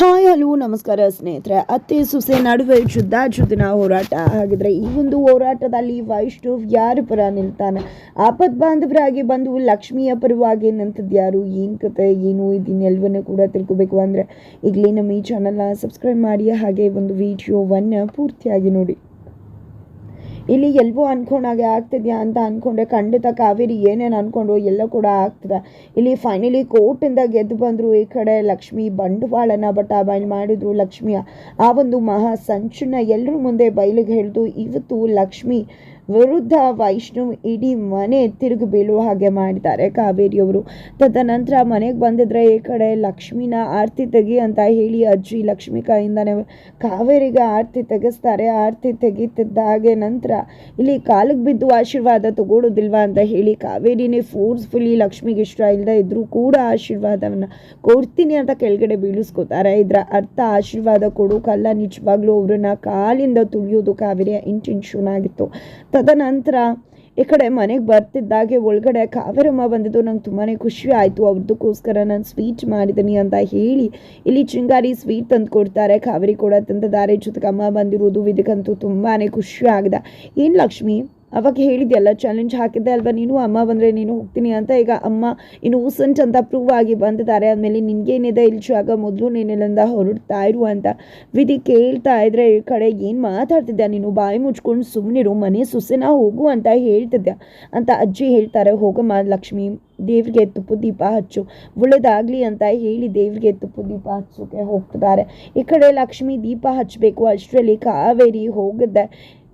Hi, hello, ನಮಸ್ಕಾರ ಸ್ನೇಹಿತರೆ. ಅತ್ತೆ, ಸೊಸೆ, ನಡುವೆ ಶುದ್ಧಾಶುದ್ಧನ ಹೋರಾಟ. ಹಾಗಿದ್ರೆ ಈ ಒಂದು ಹೋರಾಟದಲ್ಲಿ ವೈಷ್ಣವ್ ಯಾರ ಪರ ನಿಲ್ತಾನೆ? ಆಪತ್ ಬಾಂಧವರಾಗಿ ಬಂದು ಲಕ್ಷ್ಮಿಯ ಪರವಾಗಿ ನಿಂತಿದ್ಯಾರು ಏನು ಕತೆ, ಏನು ಇದನ್ನೆಲ್ಲವನ್ನೂ ಕೂಡ ತಿಳ್ಕೊಬೇಕು ಅಂದರೆ ಈಗಲೇ ನಮ್ಮ ಈ ಚಾನಲ್ನ ಸಬ್ಸ್ಕ್ರೈಬ್ ಮಾಡಿ, ಹಾಗೆ ಒಂದು ವಿಡಿಯೋವನ್ನು ಪೂರ್ತಿಯಾಗಿ ನೋಡಿ. ಇಲ್ಲಿ ಎಲ್ವೋ ಅನ್ಕೊಂಡಾಗೆ ಆಗ್ತಿದ್ಯಾ ಅಂತ ಅನ್ಕೊಂಡೆ ಖಂಡಿತ ಕಾವೇರಿ ಏನೇನು ಅನ್ಕೊಂಡು ಎಲ್ಲ ಕೂಡ ಆಗ್ತದೆ. ಇಲ್ಲಿ ಫೈನಲಿ ಕೋರ್ಟಿಂದ ಗೆದ್ದು ಬಂದರು ಈ ಕಡೆ ಲಕ್ಷ್ಮಿ ಬಂಡವಾಳನ ಬಟಾಬಾಯಿ ಮಾಡಿದ್ರು ಲಕ್ಷ್ಮಿಯ. ಆ ಒಂದು ಮಹಾ ಸಂಚನ್ನ ಎಲ್ಲರ ಮುಂದೆ ಬಯಲಿಗೆ ಹಿಡಿದು ಇವತ್ತು ಲಕ್ಷ್ಮಿ ವಿರುದ್ಧ ವೈಷ್ಣವ್ ಇಡೀ ಮನೆ ತಿರುಗಿ ಬೀಳುವ ಹಾಗೆ ಮಾಡಿದ್ದಾರೆ. ಕಾವೇರಿಯವರು ತದನಂತರ ಮನೆಗೆ ಬಂದಿದ್ರೆ ಈ ಕಡೆ ಲಕ್ಷ್ಮಿನ ಆರತಿ ತೆಗಿ ಅಂತ ಹೇಳಿ ಅಜ್ಜಿ ಲಕ್ಷ್ಮಿ ಕೈಯಿಂದಾನೆ ಕಾವೇರಿಗೆ ಆರತಿ ತೆಗೆಸ್ತಾರೆ. ಆರತಿ ತೆಗೀತಿದ್ದ ಹಾಗೆ ನಂತರ ಇಲ್ಲಿ ಕಾಲಿಗೆ ಬಿದ್ದು ಆಶೀರ್ವಾದ ತಗೊಳ್ಳೋದಿಲ್ವಾ ಅಂತ ಹೇಳಿ ಕಾವೇರಿನೇ ಫೋರ್ಸ್ಫುಲಿ ಲಕ್ಷ್ಮಿಗೆ ಇಷ್ಟ ಇಲ್ಲದೆ ಇದ್ರೂ ಕೂಡ ಆಶೀರ್ವಾದವನ್ನು ಕೊಡ್ತೀನಿ ಅಂತ ಕೆಳಗಡೆ ಬೀಳಿಸ್ಕೋತಾರೆ. ಇದರ ಅರ್ಥ ಆಶೀರ್ವಾದ ಕೊಡೋಕಲ್ಲ ನಿಜವಾಗ್ಲೂ ಅವ್ರನ್ನ ಕಾಲಿಂದ ತುಳಿಯೋದು ಕಾವೇರಿಯ ಇಂಟೆನ್ಷನ್ ಆಗಿತ್ತು. ತದನಂತರ ಈ ಕಡೆ ಮನೆಗೆ ಬರ್ತಿದ್ದಾಗೆ ಒಳಗಡೆ ಕಾವೇರಮ್ಮ ಬಂದಿದ್ದು, ನಂಗೆ ತುಂಬಾ ಖುಷಿ ಆಯಿತು. ಅವ್ರದ್ದಕ್ಕೋಸ್ಕರ ನಾನು ಸ್ವೀಟ್ ಮಾಡಿದ್ದೀನಿ ಅಂತ ಹೇಳಿ ಇಲ್ಲಿ ಚಿಂಗಾರಿ ಸ್ವೀಟ್ ತಂದು ಕೊಡ್ತಾರೆ. ಕಾವೇರಿ ಕೂಡ ತಂದಿದ್ದಾರೆ. ಜೊತೆಗೆ ಅಮ್ಮ ಬಂದಿರೋದು ಇದಕ್ಕಂತೂ ತುಂಬಾ ಖುಷಿ ಆಗಿದೆ. ಏನು ಲಕ್ಷ್ಮಿ? ಅವಾಗ ಹೇಳಿದ್ಯಲ್ಲ ಚಾಲೆಂಜ್ ಹಾಕಿದ್ದೆ ಅಲ್ವಾ? ನೀನು ಅಮ್ಮ ಬಂದರೆ ನೀನು ಹೋಗ್ತೀನಿ ಅಂತ. ಈಗ ಅಮ್ಮ ಇನ್ನು ಇನ್ನೂಸೆಂಟ್ ಅಂತ ಪ್ರೂವ್ ಆಗಿ ಬಂದಿದ್ದಾರೆ. ಆದಮೇಲೆ ನಿನಗೇನಿದೆ? ಇಲ್ಲಿ ಜಾಗ ಮೊದಲು ನೀನೆಲ್ಲಂದ ಹೊರಡ್ತಾ ಇರು ಅಂತ ವಿಧಿ ಕೇಳ್ತಾ ಇದ್ರೆ ಈ ಕಡೆ ಏನು ಮಾತಾಡ್ತಿದ್ದೆ ನೀನು? ಬಾಯಿ ಮುಚ್ಕೊಂಡು ಸುಮ್ಮನಿರು ಮನೆ ಸುಸೆನ ಹೋಗು ಅಂತ ಹೇಳ್ತಿದ್ದೆ ಅಂತ ಅಜ್ಜಿ ಹೇಳ್ತಾರೆ. ಹೋಗಮ್ಮ ಲಕ್ಷ್ಮಿ, ದೇವ್ರಿಗೆ ತುಪ್ಪು ದೀಪ ಹಚ್ಚು. ಒಳ್ಳೇದಾಗಲಿ ಅಂತ ಹೇಳಿ ದೇವ್ರಿಗೆ ತುಪ್ಪು ದೀಪ ಹಚ್ಚೋಕೆ ಹೋಗ್ತಿದ್ದಾರೆ. ಈ ಕಡೆ ಲಕ್ಷ್ಮಿ ದೀಪ ಹಚ್ಚಬೇಕು. ಅಷ್ಟರಲ್ಲಿ ಕಾವೇರಿ ಹೋಗಿದ್ದೆ.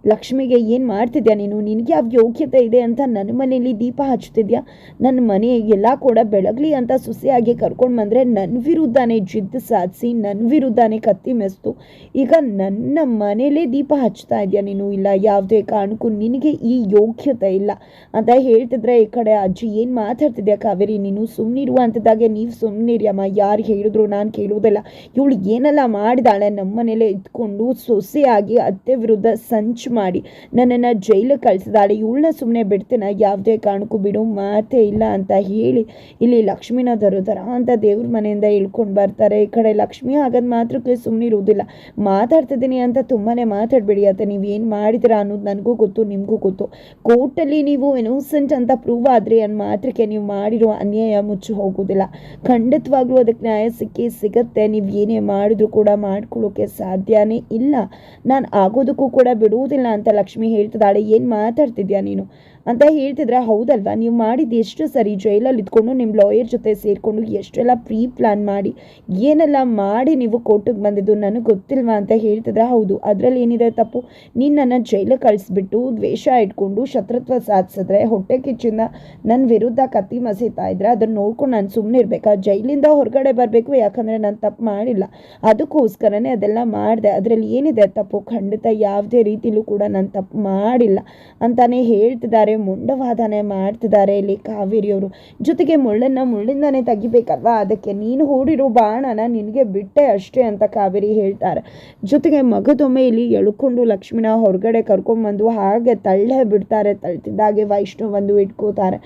ಲಕ್ಷ್ಮಿಗೆ ಏನು ಮಾಡ್ತಿದ್ಯಾ ನೀನು? ನಿನಗೆ ಯಾವ ಯೋಗ್ಯತೆ ಇದೆ ಅಂತ ನನ್ನ ಮನೆಯಲ್ಲಿ ದೀಪ ಹಚ್ತಿದ್ಯಾ ನನ್ನ ಮನೆ ಎಲ್ಲ ಕೂಡ ಬೆಳಗಲಿ ಅಂತ ಸುಸಿಯಾಗಿ ಕರ್ಕೊಂಡು ಬಂದರೆ ನನ್ನ ವಿರುದ್ಧನೇ ಜಿದ್ದು ಸಾಧಿಸಿ ನನ್ನ ವಿರುದ್ಧನೇ ಕತ್ತಿ ಮೆಸ್ತು. ಈಗ ನನ್ನ ಮನೇಲೇ ದೀಪ ಹಚ್ತಾ ಇದೆಯಾ ನೀನು? ಇಲ್ಲ, ಯಾವುದೇ ಕಾರಣಕ್ಕೂ ನಿನಗೆ ಈ ಯೋಗ್ಯತೆ ಇಲ್ಲ. ಅಂತ ಹೇಳ್ತಿದ್ರೆ ಈ ಕಡೆ ಅಜ್ಜಿ ಏನು ಮಾತಾಡ್ತಿದ್ಯಾ ಕಾವೇರಿ? ನೀನು ಸುಮ್ಮನಿರುವ ಅಂತದಾಗೆ ನೀವು ಸುಮ್ಮನಿರಿ ಅಮ್ಮ. ಯಾರು ಹೇಳಿದ್ರು ನಾನು ಕೇಳುವುದಿಲ್ಲ. ಇವಳು ಏನೆಲ್ಲ ಮಾಡಿದಾಳೆ? ನಮ್ಮ ಮನೇಲೆ ಇದ್ಕೊಂಡು ಸೊಸೆಯಾಗಿ ಅತ್ತೆ ವಿರುದ್ಧ ಸಂಚು ಮಾಡಿ. ನನ್ನನ್ನು ಜೈಲಿಗೆ ಕಳಿಸಿದಾಳೆ. ಇವಳನ್ನ ಸುಮ್ಮನೆ ಬಿಡ್ತೇನೆ. ಯಾವುದೇ ಕಾರಣಕ್ಕೂ ಬಿಡು. ಮಾತೇ ಇಲ್ಲ ಅಂತ ಹೇಳಿ ಇಲ್ಲಿ ಲಕ್ಷ್ಮಿನ ದರೋದರ ಅಂತ ದೇವ್ರ ಮನೆಯಿಂದ ಇಳ್ಕೊಂಡು ಬರ್ತಾರೆ. ಈ ಕಡೆ ಲಕ್ಷ್ಮಿ ಹಾಗಾದ ಮಾತ್ರಕ್ಕೆ ಸುಮ್ಮನಿರುವುದಿಲ್ಲ ಮಾತಾಡ್ತಿದ್ದೀನಿ ಅಂತ ತುಂಬಾ ಮಾತಾಡಬೇಡಿ ಅಂತ ನೀವು ಏನು ಮಾಡಿದ್ದೀರಾ ಅನ್ನೋದು ನನಗೂ ಗೊತ್ತು, ನಿಮಗೂ ಗೊತ್ತು. ಕೋರ್ಟಲ್ಲಿ ನೀವು ಇನೋಸೆಂಟ್ ಅಂತ ಪ್ರೂವ್ ಆದರೆ ಅನ್ನ ಮಾತ್ರಕ್ಕೆ ನೀವು ಮಾಡಿರೋ ಅನ್ಯಾಯ ಮುಚ್ಚಿ ಹೋಗೋದಿಲ್ಲ ಖಂಡಿತವಾಗ್ಲೂ ಅದಕ್ಕೆ ನ್ಯಾಯ ಸಿಕ್ಕಿ ಸಿಗತ್ತೆ. ನೀವು ಏನೇ ಮಾಡಿದ್ರು ಕೂಡ ಮಾಡ್ಕೊಳ್ಳೋಕೆ ಸಾಧ್ಯನೇ ಇಲ್ಲ. ನಾನು ಆಗೋದಕ್ಕೂ ಕೂಡ ಬಿಡುವುದಿಲ್ಲ. ಅಂತ ಲಕ್ಷ್ಮಿ ಹೇಳ್ತಿದ್ದಾಳೆ. ಏನು ಮಾತಾಡ್ತಿದ್ಯಾ ನೀನು? ಅಂತ ಹೇಳ್ತಿದ್ರೆ ಹೌದಲ್ವಾ? ನೀವು ಮಾಡಿದ್ದು ಎಷ್ಟು ಸರಿ ಜೈಲಲ್ಲಿ ಇದ್ಕೊಂಡು ನಿಮ್ಮ ಲಾಯರ್ ಜೊತೆ ಸೇರಿಕೊಂಡು ಎಷ್ಟೆಲ್ಲ ಪ್ರೀ ಪ್ಲಾನ್ ಮಾಡಿ, ಏನೆಲ್ಲ ಮಾಡಿ ನೀವು ಕೋರ್ಟಿಗೆ ಬಂದಿದ್ದು ನನಗೆ ಗೊತ್ತಿಲ್ವಾ ಅಂತ ಹೇಳ್ತಿದ್ರೆ ಹೌದು. ಅದರಲ್ಲಿ ಏನಿದೆ ತಪ್ಪು? ನೀನು ನನ್ನ ಜೈಲಿಗೆ ಕಳಿಸ್ಬಿಟ್ಟು ದ್ವೇಷ ಇಟ್ಕೊಂಡು ಶತ್ರುತ್ವ ಸಾಧಿಸಿದ್ರೆ, ಹೊಟ್ಟೆ ಕಿಚ್ಚಿಂದ ನನ್ನ ವಿರುದ್ಧ ಕತ್ತಿ ಮಸೀತಾ ಇದ್ರೆ ಅದನ್ನು ನೋಡ್ಕೊಂಡು ನಾನು ಸುಮ್ಮನೆ ಇರಬೇಕಾ? ಜೈಲಿಂದ ಹೊರಗಡೆ ಬರಬೇಕು ಯಾಕಂದರೆ ನಾನು ತಪ್ಪು ಮಾಡಿಲ್ಲ. ಅದಕ್ಕೋಸ್ಕರನೇ ಅದೆಲ್ಲ ಮಾಡಿದೆ. ಅದರಲ್ಲಿ ಏನಿದೆ ತಪ್ಪು? ಖಂಡಿತ ಯಾವುದೇ ರೀತಿಲೂ ಕೂಡ ನಾನು ತಪ್ಪು ಮಾಡಿಲ್ಲ ಅಂತಾನೆ ಹೇಳ್ತಿದ್ದಾರೆ. ಮುಂಡವಾದನೆ ಮಾಡ್ತಿದ್ದಾರೆ ಇಲ್ಲಿ ಕಾವೇರಿಯವರು. ಜೊತೆಗೆ ಮುಳ್ಳನ್ನು ಮುಳ್ಳಿಂದಾನೆ ತೆಗಿಬೇಕಲ್ವಾ? ಅದಕ್ಕೆ ನೀನು ಹೂಡಿರೋ ಬಾಣನ, ನಿನಗೆ ಬಿಟ್ಟೆ ಅಷ್ಟೇ ಅಂತ ಕಾವೇರಿ ಹೇಳ್ತಾರೆ. ಜೊತೆಗೆ ಮಗದೊಮ್ಮೆ ಇಲ್ಲಿ ಎಳ್ಕೊಂಡು ಲಕ್ಷ್ಮಿನ ಹೊರಗಡೆ ಕರ್ಕೊಂಬಂದು ಹಾಗೆ ತಳ್ಳೆ ಬಿಡ್ತಾರೆ, ತಳ್ತಿದ್ದಾಗೆ ವೈಷ್ಣವ್ ಬಂದು ಇಟ್ಕೋತಾರೆ.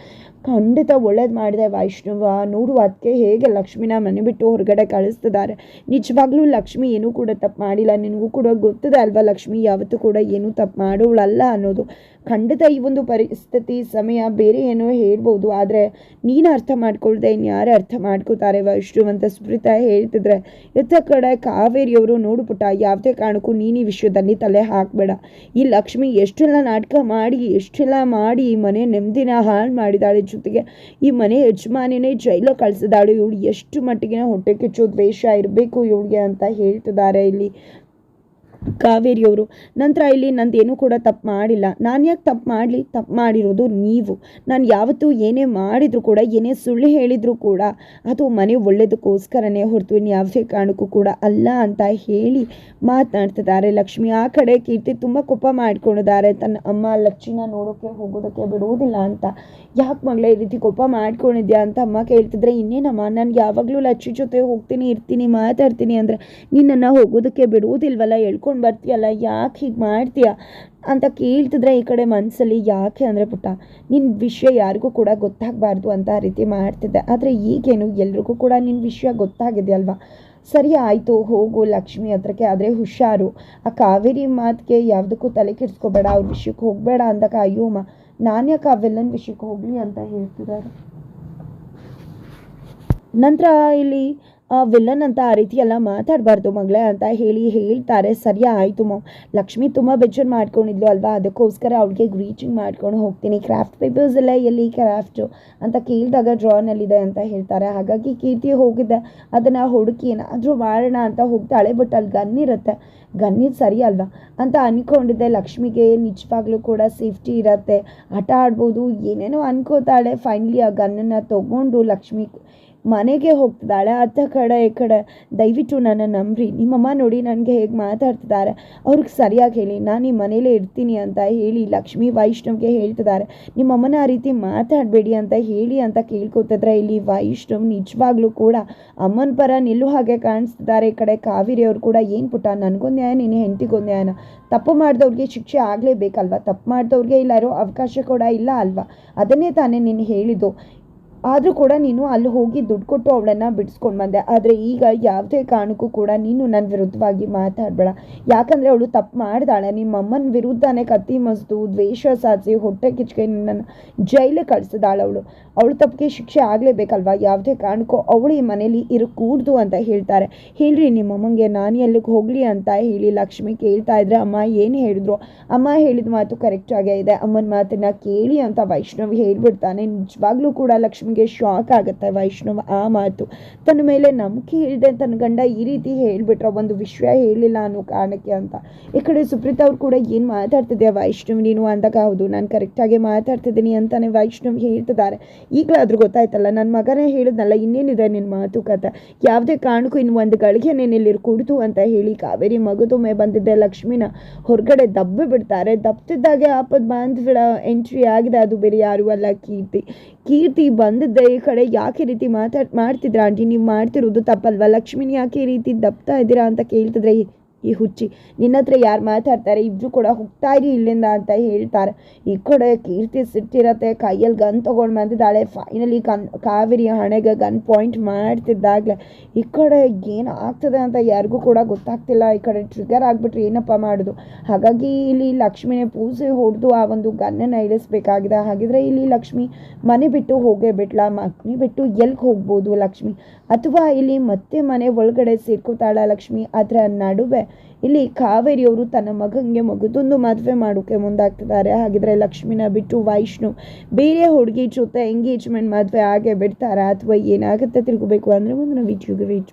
ಖಂಡಿತ ಒಳ್ಳೇದು ಮಾಡಿದೆ ವೈಷ್ಣವ. ನೋಡು ಅದಕ್ಕೆ ಹೇಗೆ ಲಕ್ಷ್ಮಿನ ಮನೆ ಬಿಟ್ಟು ಹೊರಗಡೆ ಕಳಿಸ್ತಿದ್ದಾರೆ ನಿಜವಾಗ್ಲೂ ಲಕ್ಷ್ಮಿ ಏನೂ ಕೂಡ ತಪ್ಪು ಮಾಡಿಲ್ಲ. ನಿನಗೂ ಕೂಡ ಗೊತ್ತಿದೆ ಅಲ್ವಾ ಲಕ್ಷ್ಮಿ? ಯಾವತ್ತೂ ಕೂಡ ಏನೂ ತಪ್ಪು ಮಾಡೋಳಲ್ಲ ಅನ್ನೋದು. ಖಂಡಿತ ಈ ಒಂದು ಪರಿಸ್ಥಿತಿ, ಸಮಯ ಬೇರೆ ಏನೋ ಹೇಳ್ಬೋದು. ಆದರೆ ನೀನು ಅರ್ಥ ಮಾಡ್ಕೊಳ್ದೆ ಇನ್ಯಾರು ಅರ್ಥ ಮಾಡ್ಕೋತಾರೆ ವೈಷ್ಣವ್ ಅಂತ ಸುಪ್ರೀತಾ ಹೇಳ್ತಿದ್ರೆ ಇತ್ತ ಕಡೆ ಕಾವೇರಿಯವರು ನೋಡು ಪುಟ್ಟ, ಯಾವುದೇ ಕಾರಣಕ್ಕೂ ನೀನು ಈ ವಿಷಯದಲ್ಲಿ ತಲೆ ಹಾಕಬೇಡ. ಈ ಲಕ್ಷ್ಮಿ ಎಷ್ಟೆಲ್ಲ ನಾಟಕ ಮಾಡಿ, ಎಷ್ಟೆಲ್ಲ ಮಾಡಿ ಮನೆ ನೆಮ್ಮದಿನ ಹಾಳು ಮಾಡಿದಾಳೆ. ಜೊತೆಗೆ ಈ ಮನೆ ಯಜಮಾನಿನೇ ಜೈಲೋ ಕಳಿಸಿದಾಳು. ಇವಳು ಎಷ್ಟು ಮಟ್ಟಿಗೆ ಹೊಟ್ಟೆ ಕಿಚ್ಚು ದ್ವೇಷ ಇರಬೇಕು ಇವಳಿಗೆ ಅಂತ ಹೇಳ್ತಿದ್ದಾರೆ ಇಲ್ಲಿ. ಕಾವೇರಿಯವರು. ನಂತರ ಇಲ್ಲಿ ನಂದೇನು ಕೂಡ ತಪ್ಪು ಮಾಡಿಲ್ಲ. ನಾನು ಯಾಕೆ ತಪ್ಪು ಮಾಡಲಿ? ತಪ್ಪು ಮಾಡಿರೋದು ನೀವು. ನಾನು ಯಾವತ್ತೂ ಏನೇ ಮಾಡಿದರೂ ಕೂಡ, ಏನೇ ಸುಳ್ಳು ಹೇಳಿದರೂ ಕೂಡ, ಅದು ಮನೆ ಒಳ್ಳೆಯದಕ್ಕೋಸ್ಕರನೇ ಹೊರತು ಇನ್ನು ಯಾವುದೇ ಕಾರಣಕ್ಕೂ ಕೂಡ ಅಲ್ಲ ಅಂತ ಹೇಳಿ ಮಾತನಾಡ್ತಿದ್ದಾರೆ ಲಕ್ಷ್ಮಿ. ಆ ಕಡೆ ಕೀರ್ತಿ ತುಂಬ ಕೋಪ ಮಾಡ್ಕೊಂಡಿದ್ದಾರೆ. ತನ್ನ ಅಮ್ಮ ಲಕ್ಷ್ಮಿನ ನೋಡೋಕ್ಕೆ ಹೋಗೋದಕ್ಕೆ ಬಿಡುವುದಿಲ್ಲ ಅಂತ. ಯಾಕೆ ಮಗಳೇ ಈ ರೀತಿ ಕೋಪ ಮಾಡ್ಕೊಂಡಿದ್ಯಾ ಅಂತ ಅಮ್ಮ ಕೇಳ್ತಿದ್ರೆ, ಇನ್ನೇನಮ್ಮ, ನಾನು ಯಾವಾಗಲೂ ಲಕ್ಷ್ಮಿ ಜೊತೆ ಹೋಗ್ತೀನಿ, ಇರ್ತೀನಿ, ಮಾತಾಡ್ತೀನಿ ಅಂದರೆ ನಿನ್ನನ್ನು ಹೋಗೋದಕ್ಕೆ ಬಿಡುವುದಿಲ್ವಲ್ಲ ಹೇಳ್ಕೊಂಡು ಬರ್ತೀಯಲ್ಲ, ಯಾಕೆ ಹೀಗೆ ಮಾಡ್ತೀಯ ಅಂತ ಕೇಳ್ತಿದ್ರೆ ಈ ಕಡೆ ಮನಸ್ಸಲ್ಲಿ ಯಾಕೆ ಅಂದರೆ ಪುಟ್ಟ ನಿನ್ನ ವಿಷಯ ಯಾರಿಗೂ ಕೂಡ ಗೊತ್ತಾಗಬಾರ್ದು ಅಂತ ಆ ರೀತಿ ಮಾಡ್ತಿದ್ದೆ. ಆದರೆ ಈಗೇನು ಎಲ್ರಿಗೂ ಕೂಡ ನಿನ್ನ ವಿಷಯ ಗೊತ್ತಾಗಿದೆ ಅಲ್ವಾ? ಸರಿ ಆಯಿತು, ಹೋಗು ಲಕ್ಷ್ಮಿ ಹತ್ರಕ್ಕೆ, ಆದರೆ ಹುಷಾರು. ಆ ಕಾವೇರಿ ಮಾತಿಗೆ ಯಾವುದಕ್ಕೂ ತಲೆ ಕೆಡಿಸ್ಕೋಬೇಡ, ಅವ್ರ ವಿಷಯಕ್ಕೆ ಹೋಗಬೇಡ ಅಂದಾಗ, ಅಯ್ಯೋ ಅಮ್ಮ ನಾನು ಯಾಕೆ ಆ ವಿಲ್ಲನ್ ವಿಷಯಕ್ಕೆ ಹೋಗಲಿ ಅಂತ ಹೇಳ್ತಿದ್ದಾರೆ ನಂತರ ಇಲ್ಲಿ ವಿಲ್ಲನ್ ಅಂತ ಆ ರೀತಿ ಎಲ್ಲ ಮಾತಾಡಬಾರ್ದು ಮಗಳೇ ಅಂತ ಹೇಳಿ ಹೇಳ್ತಾರೆ. ಸರಿ ಆಯಿತು ಮಾ, ಲಕ್ಷ್ಮಿ ತುಂಬ ಬೆಚ್ಚನ್ ಮಾಡ್ಕೊಂಡಿದ್ಲು ಅಲ್ವಾ? ಅದಕ್ಕೋಸ್ಕರ ಅವಳಿಗೆ ಗ್ರೀಚಿಂಗ್ ಮಾಡ್ಕೊಂಡು ಹೋಗ್ತೀನಿ. ಕ್ರಾಫ್ಟ್ ಪೇಪರ್ಸ್ ಎಲ್ಲ ಎಲ್ಲಿ ಕ್ರಾಫ್ಟು ಅಂತ ಕೇಳಿದಾಗ ಡ್ರಾನಲ್ಲಿದೆ ಅಂತ ಹೇಳ್ತಾರೆ. ಹಾಗಾಗಿ ಕೀರ್ತಿ ಹೋಗಿದ್ದೆ ಅದನ್ನು ಹುಡುಕಿ ಏನಾದರೂ ಮಾಡೋಣ ಅಂತ ಹೋಗ್ತಾಳೆ ಬಟ್ ಅಲ್ಲಿ ಗನ್ ಇರುತ್ತೆ. ಗನ್ನಿದ್ ಸರಿ ಅಲ್ವಾ? ಅಂತ ಅಂದ್ಕೊಂಡಿದ್ದೆ ಲಕ್ಷ್ಮಿಗೆ ನಿಜವಾಗ್ಲೂ ಕೂಡ ಸೇಫ್ಟಿ ಇರತ್ತೆ. ಆಟ ಆಡ್ಬೋದು, ಏನೇನೋ ಅನ್ಕೋತಾಳೆ. ಫೈನಲಿ ಆ ಗನ್ನನ್ನು ತಗೊಂಡು ಲಕ್ಷ್ಮಿ ಮನೆಗೆ ಹೋಗ್ತಿದ್ದಾಳೆ, ಅತ್ತ ಕಡೆ, ಈ ಕಡೆ. ದಯವಿಟ್ಟು ನನ್ನ ನಂಬ್ರಿ. ನಿಮ್ಮಮ್ಮ ನೋಡಿ ನನಗೆ ಹೇಗೆ ಮಾತಾಡ್ತಿದ್ದಾರೆ. ಅವ್ರಿಗೆ ಸರಿಯಾಗಿ ಹೇಳಿ. ನಾನು ನಿಮ್ಮ ಮನೇಲೇ ಇರ್ತೀನಿ ಅಂತ ಹೇಳಿ ಲಕ್ಷ್ಮೀ ವೈಷ್ಣವ್ಗೆ ಹೇಳ್ತಿದ್ದಾರೆ. ನಿಮ್ಮಮ್ಮನ ಆ ರೀತಿ ಮಾತಾಡಬೇಡಿ ಅಂತ ಹೇಳಿ ಅಂತ ಕೇಳ್ಕೊತಿದ್ರೆ ಇಲ್ಲಿ ವೈಷ್ಣವ್ ನಿಜವಾಗ್ಲೂ ಕೂಡ ಅಮ್ಮನ ಪರ ನಿಲ್ಲು ಹಾಗೆ ಕಾಣಿಸ್ತಿದ್ದಾರೆ. ಈ ಕಡೆ ಕಾವೇರಿ ಅವ್ರು ಕೂಡ, ಏನು ಪುಟ್ಟ, ನನಗೊಂದು ನ್ಯಾಯ, ನಿನ್ನ ಹೆಂಡತಿಗೊಂದು ನ್ಯಾಯನ? ತಪ್ಪು ಮಾಡಿದವ್ರಿಗೆ ಶಿಕ್ಷೆ ಆಗಲೇಬೇಕಲ್ವಾ? ತಪ್ಪು ಮಾಡಿದವ್ರಿಗೆ ಇಲ್ಲ ಇರೋ ಅವಕಾಶ ಕೂಡ ಇಲ್ಲ ಅಲ್ವಾ? ಅದನ್ನೇ ತಾನೇ ನೀನು ಹೇಳಿದ್ದು. ಆದರೂ ಕೂಡ ನೀನು ಅಲ್ಲಿ ಹೋಗಿ ದುಡ್ಡು ಕೊಟ್ಟು ಅವಳನ್ನು ಬಿಡಿಸ್ಕೊಂಡು ಬಂದೆ. ಆದರೆ ಈಗ ಯಾವುದೇ ಕಾರಣಕ್ಕೂ ಕೂಡ ನೀನು ನನ್ನ ವಿರುದ್ಧವಾಗಿ ಮಾತಾಡಬೇಡ. ಯಾಕಂದರೆ ಅವಳು ತಪ್ಪು ಮಾಡ್ದಾಳೆ. ನಿಮ್ಮ ಅಮ್ಮನ ವಿರುದ್ಧನೇ ಕತ್ತಿ ಮಸ್ದು ದ್ವೇಷ ಸಾಧಿಸಿ, ಹೊಟ್ಟೆ ಕಿಚ್ಕೆ ನಿನ್ನನ್ನು ಜೈಲಿಗೆ ಕಳಿಸಿದಾಳೆ ಅವಳು. ಅವಳು ತಪ್ಪಿಗೆ ಶಿಕ್ಷೆ ಆಗಲೇಬೇಕಲ್ವಾ? ಯಾವುದೇ ಕಾರಣಕ್ಕೂ ಅವಳು ಈ ಮನೇಲಿ ಇರಕೂಡ್ದು ಅಂತ ಹೇಳ್ತಾರೆ. ಹೇಳ್ರಿ, ನಿಮ್ಮ ಅಮ್ಮಂಗೆ ನಾನು ಎಲ್ಲಿಗೆ ಹೋಗಲಿ ಅಂತ ಹೇಳಿ ಲಕ್ಷ್ಮಿ ಕೇಳ್ತಾ ಇದ್ರೆ ಅಮ್ಮ ಏನು ಹೇಳಿದ್ರು? ಅಮ್ಮ ಹೇಳಿದ ಮಾತು ಕರೆಕ್ಟಾಗೇ ಇದೆ. ಅಮ್ಮನ ಮಾತನ್ನು ಕೇಳಿ ಅಂತ ವೈಷ್ಣವಿ ಹೇಳ್ಬಿಡ್ತಾನೆ. ನಿಜವಾಗ್ಲೂ ಕೂಡ ಲಕ್ಷ್ಮಿಗೆ ಶಾಕ್ ಆಗುತ್ತೆ ವೈಷ್ಣವ್, ಆ ಮಾತು. ತನ್ನ ಮೇಲೆ ನಂಬಿಕೆ ಇಲ್ಲದೆ ತನ್ನ ಗಂಡ ಈ ರೀತಿ ಹೇಳ್ಬಿಟ್ರೆ ಒಂದು ವಿಷಯ ಹೇಳಿಲ್ಲ ಅನ್ನೋ ಕಾರಣಕ್ಕೆ ಅಂತ. ಈ ಕಡೆ ಸುಪ್ರೀತಾ ಅವ್ರು ಕೂಡ ಏನು ಮಾತಾಡ್ತಿದ್ಯಾ ವೈಷ್ಣವ್, ನೀನು ಅಂದಾಗ ಹೌದು, ನಾನು ಕರೆಕ್ಟಾಗಿ ಮಾತಾಡ್ತಿದ್ದೀನಿ ಅಂತಾನೆ ವೈಷ್ಣವ್ ಹೇಳ್ತಿದ್ದಾರೆ. ಈಗಲಾದ್ರೂ ಗೊತ್ತಾಯ್ತಲ್ಲ ನನ್ನ ಮಗನೇ ಹೇಳಿದ್ನಲ್ಲ, ಇನ್ನೇನಿದೆ ನಿನ್ನ ಮಾತುಕತೆ ಯಾವುದೇ ಕಾರಣಕ್ಕೂ ಇನ್ನು ಒಂದು ಗಳಿಗೆ ನೀನು ಇಲ್ಲಿ ಕುಡಿತು ಅಂತ ಹೇಳಿ ಕಾವೇರಿ ಮಗದೊಮ್ಮೆ ಬಂದಿದ್ದೆ ಲಕ್ಷ್ಮಿನ ಹೊರಗಡೆ ದಬ್ಬಿ ಬಿಡ್ತಾರೆ. ದಬ್ತಿದ್ದಾಗೆ ಆಪದ ಬಾಂಧವಳ ಎಂಟ್ರಿ ಆಗಿದೆ, ಅದು ಬೇರೆ ಯಾರು ಅಲ್ಲ ಕೀರ್ತಿ. ಕೀರ್ತಿ ಬಂದಿದ್ದೆ ಈ ಕಡೆ. ಯಾಕೆ ರೀತಿ ಮಾತಾಡ್, ಮಾಡ್ತಿದ್ರ ಆಂಟಿ? ನೀವು ಮಾಡ್ತಿರೋದು ತಪ್ಪಲ್ವಾ? ಲಕ್ಷ್ಮಿನ ಯಾಕೆ ರೀತಿ ದಬ್ತಾ ಇದ್ದೀರಾ ಅಂತ ಕೇಳ್ತಿದ್ರೆ. ಈ- ಹುಚ್ಚಿ. ನಿನ್ನ ಹತ್ರ ಯಾರು ಮಾತಾಡ್ತಾರೆ? ಇಬ್ರು ಕೂಡ ಹೋಗ್ತಾ ಇರಿ ಇಲ್ಲಿಂದ ಅಂತ ಹೇಳ್ತಾರೆ. ಈ ಕಡೆ ಕೀರ್ತಿ ಸಿಟ್ಟಿರತ್ತೆ. ಕೈಯಲ್ಲಿ ಗನ್ ತೊಗೊಂಡು ಬಂದಿದ್ದಾಳೆ. ಫೈನಲಿ ಕನ್ ಕಾವೇರಿ ಹಣೆಗೆ ಗನ್ ಪಾಯಿಂಟ್ ಮಾಡ್ತಿದ್ದಾಗಲೇ. ಈ ಕಡೆ ಏನು ಆಗ್ತದೆ ಅಂತ ಯಾರಿಗೂ ಕೂಡ ಗೊತ್ತಾಗ್ತಿಲ್ಲ. ಈ ಕಡೆ ಟ್ರಿಗರ್ ಆಗಿಬಿಟ್ರೆ ಏನಪ್ಪ ಮಾಡೋದು? ಹಾಗಾಗಿ ಇಲ್ಲಿ ಲಕ್ಷ್ಮಿನೇ ಪೂಜೆ ಹೊಡೆದು ಆ ಒಂದು ಗನ್ನನ್ನು ಇಳಿಸ್ಬೇಕಾಗಿದೆ. ಹಾಗಿದ್ರೆ ಇಲ್ಲಿ ಲಕ್ಷ್ಮಿ ಮನೆ ಬಿಟ್ಟು ಹೋಗೇ ಬಿಟ್ಲ. ಮನೆ ಬಿಟ್ಟು ಎಲ್ಲಿಗೆ ಹೋಗ್ಬೋದು ಲಕ್ಷ್ಮಿ? ಅಥವಾ ಇಲ್ಲಿ ಮತ್ತೆ ಮನೆ ಒಳಗಡೆ ಸೇರ್ಕೋತಾಳ ಲಕ್ಷ್ಮಿ? ಅದರ ನಡುವೆ ಇಲ್ಲಿ ಕಾವೇರಿಯವರು ತನ್ನ ಮಗನಿಗೆ ಮಗದೊಂದು ಮದುವೆ ಮಾಡೋಕೆ ಮುಂದಾಗ್ತಿದ್ದಾರೆ. ಹಾಗಿದ್ರೆ ಲಕ್ಷ್ಮಿನ ಬಿಟ್ಟು ವೈಷ್ಣು ಬೇರೆ ಹುಡುಗಿ ಜೊತೆ ಎಂಗೇಜ್ಮೆಂಟ್ ಮದುವೆ ಆಗೇ ಬಿಡ್ತಾರಾ ಅಥವಾ ಏನಾಗುತ್ತೆ ತಿಳ್ಕೊಬೇಕು ಅಂದರೆ ಮುಂದಿನ ವಿಡಿಯೋಗೆ ವೇಟ್